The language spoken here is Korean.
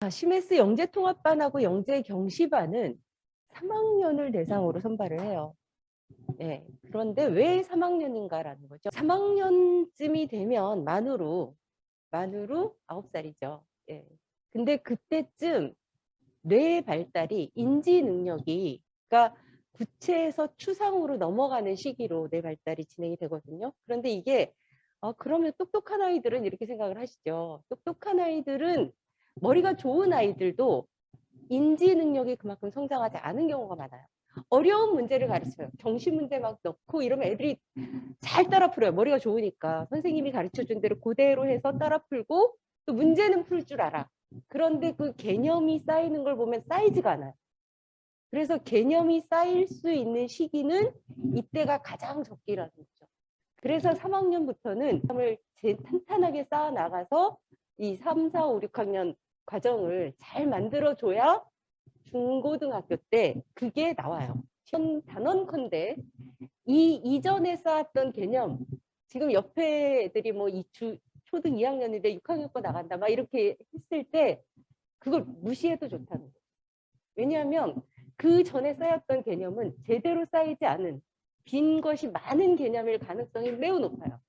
아, 시메스 영재통합반하고 영재경시반은 3학년을 대상으로 선발을 해요. 네. 그런데 왜 3학년인가라는 거죠. 3학년쯤이 되면 만으로 만으로 9살이죠. 예. 근데 그때쯤 뇌의 발달이 인지 능력이 그러니까 구체에서 추상으로 넘어가는 시기로 뇌 발달이 진행이 되거든요. 그런데 이게 어, 그러면 똑똑한 아이들은 이렇게 생각을 하시죠. 똑똑한 아이들은 머리가 좋은 아이들도 인지 능력이 그만큼 성장하지 않은 경우가 많아요. 어려운 문제를 가르쳐요. 경시 문제 막 넣고 이러면 애들이 잘 따라 풀어요. 머리가 좋으니까 선생님이 가르쳐 준 대로 그대로 해서 따라 풀고 또 문제는 풀 줄 알아. 그런데 그 개념이 쌓이는 걸 보면 쌓이지가 않아요. 그래서 개념이 쌓일 수 있는 시기는 이때가 가장 적기라는 거죠. 그래서 3학년부터는 을 탄탄하게 쌓아 나가서 이 3, 4, 5, 6학년 과정을 잘 만들어줘야 중고등학교 때 그게 나와요. 현 단언컨대 이 이전에 쌓았던 개념 지금 옆에 애들이 뭐 이 주 초등 2학년인데 6학년 거 나간다 막 이렇게 했을 때 그걸 무시해도 좋다는 거예요. 왜냐하면 그 전에 쌓였던 개념은 제대로 쌓이지 않은 빈 것이 많은 개념일 가능성이 매우 높아요.